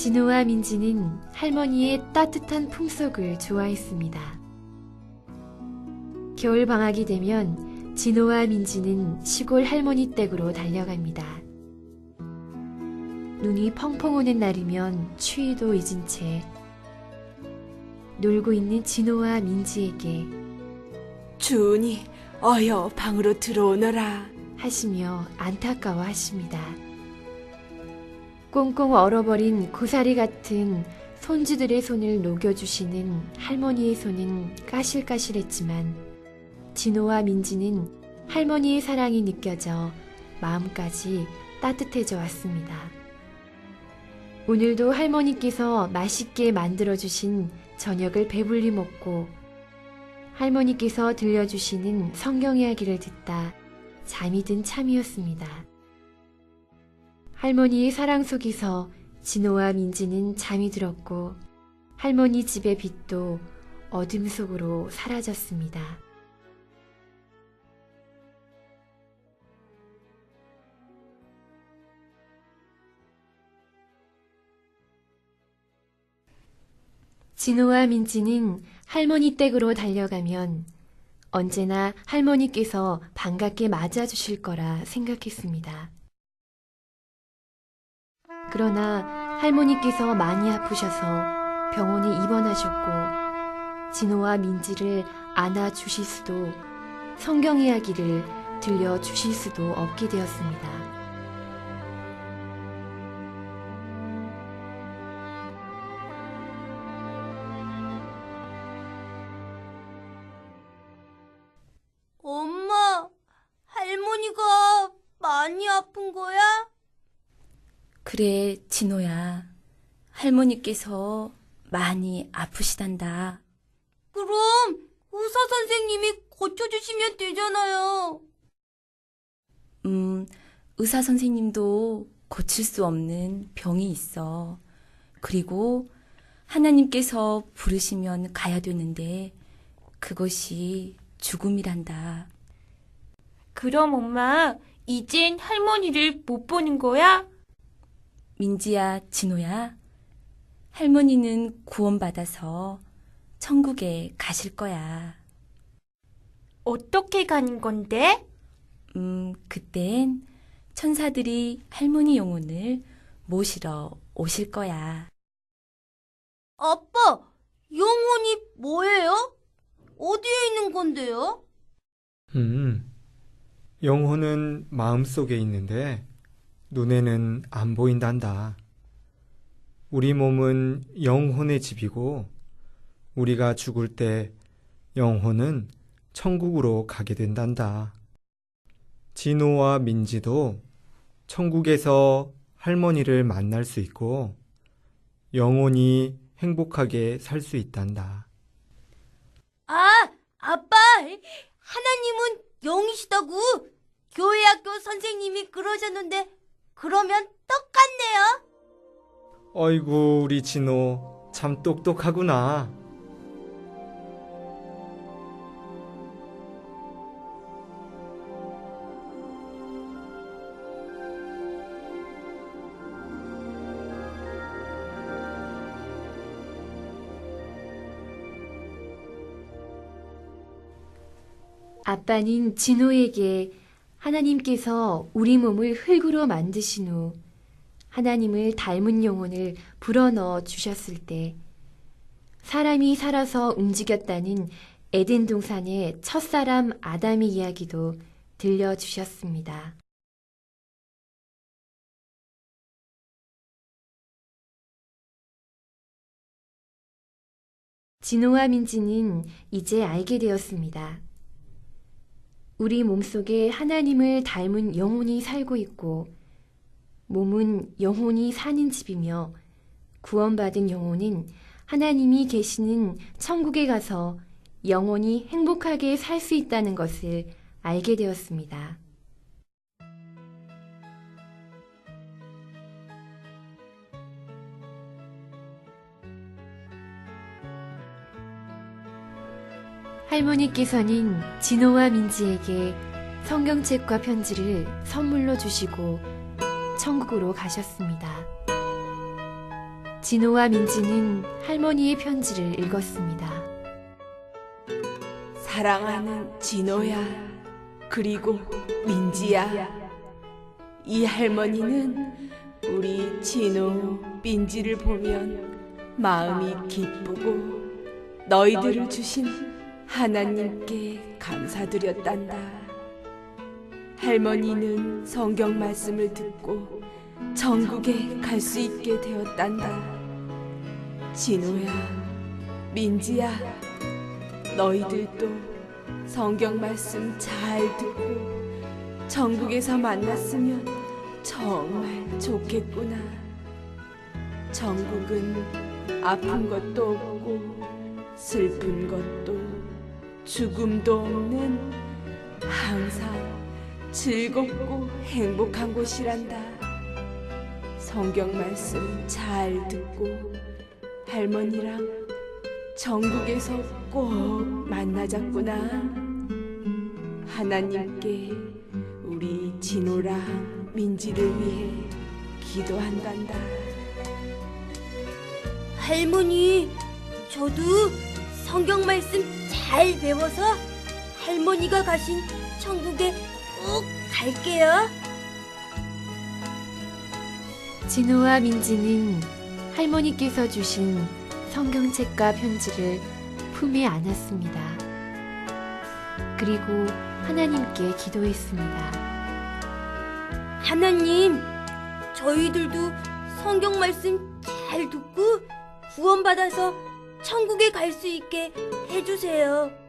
진호와 민지는 할머니의 따뜻한 품속을 좋아했습니다. 겨울 방학이 되면 진호와 민지는 시골 할머니 댁으로 달려갑니다. 눈이 펑펑 오는 날이면 추위도 잊은 채 놀고 있는 진호와 민지에게 주은이 어여 방으로 들어오너라. 하시며 안타까워 하십니다. 꽁꽁 얼어버린 고사리 같은 손주들의 손을 녹여주시는 할머니의 손은 까실까실했지만 진호와 민지는 할머니의 사랑이 느껴져 마음까지 따뜻해져 왔습니다. 오늘도 할머니께서 맛있게 만들어주신 저녁을 배불리 먹고 할머니께서 들려주시는 성경 이야기를 듣다 잠이 든 참이었습니다. 할머니의 사랑 속에서 진호와 민지는 잠이 들었고 할머니 집의 빛도 어둠 속으로 사라졌습니다. 진호와 민지는 할머니 댁으로 달려가면 언제나 할머니께서 반갑게 맞아주실 거라 생각했습니다. 그러나 할머니께서 많이 아프셔서 병원에 입원하셨고 진호와 민지를 안아 주실 수도 성경 이야기를 들려 주실 수도 없게 되었습니다. 그래, 진호야. 할머니께서 많이 아프시단다. 그럼 의사 선생님이 고쳐주시면 되잖아요. 음, 의사 선생님도 고칠 수 없는 병이 있어. 그리고 하나님께서 부르시면 가야 되는데 그것이 죽음이란다. 그럼 엄마, 이젠 할머니를 못 보는 거야? 민지야, 진호야. 할머니는 구원받아서 천국에 가실 거야. 어떻게 가는 건데? 음, 그땐 천사들이 할머니 영혼을 모시러 오실 거야. 아빠, 영혼이 뭐예요? 어디에 있는 건데요? 음, 영혼은 마음속에 있는데 눈에는 안 보인단다. 우리 몸은 영혼의 집이고 우리가 죽을 때 영혼은 천국으로 가게 된단다. 진호와 민지도 천국에서 할머니를 만날 수 있고 영원히 행복하게 살 수 있단다. 아, 아빠, 하나님은 영이시다고 교회 학교 선생님이 그러셨는데 그러면 똑같네요. 어이구, 우리 진호 참 똑똑하구나. 아빠는 진호에게 하나님께서 우리 몸을 흙으로 만드신 후 하나님을 닮은 영혼을 불어넣어 주셨을 때 사람이 살아서 움직였다는 에덴 동산의 첫사람 아담의 이야기도 들려주셨습니다. 진호와 민지는 이제 알게 되었습니다. 우리 몸속에 하나님을 닮은 영혼이 살고 있고, 몸은 영혼이 사는 집이며, 구원받은 영혼은 하나님이 계시는 천국에 가서 영혼이 행복하게 살 수 있다는 것을 알게 되었습니다. 할머니께서는 진호와 민지에게 성경책과 편지를 선물로 주시고 천국으로 가셨습니다. 진호와 민지는 할머니의 편지를 읽었습니다. 사랑하는 진호야, 그리고 민지야. 이 할머니는 우리 진호, 민지를 보면 마음이 기쁘고 너희들을 주신 하나님께 감사드렸단다. 할머니는 성경 말씀을 듣고 전국에 갈 수 있게 되었단다. 진호야, 민지야, 너희들도 성경 말씀 잘 듣고 전국에서 만났으면 정말 좋겠구나. 전국은 아픈 것도 없고 슬픈 것도 죽음도 없는 항상 즐겁고 행복한 곳이란다. 성경 말씀 잘 듣고 할머니랑 전국에서 꼭 만나자꾸나. 하나님께 우리 진호랑 민지를 위해 기도한단다. 할머니, 저도 성경 말씀 잘 배워서 할머니가 가신 천국에 꼭 갈게요. 진호와 민지는 할머니께서 주신 성경책과 편지를 품에 안았습니다. 그리고 하나님께 기도했습니다. 하나님, 저희들도 성경 말씀 잘 듣고 구원받아서 천국에 갈 수 있게 해주세요.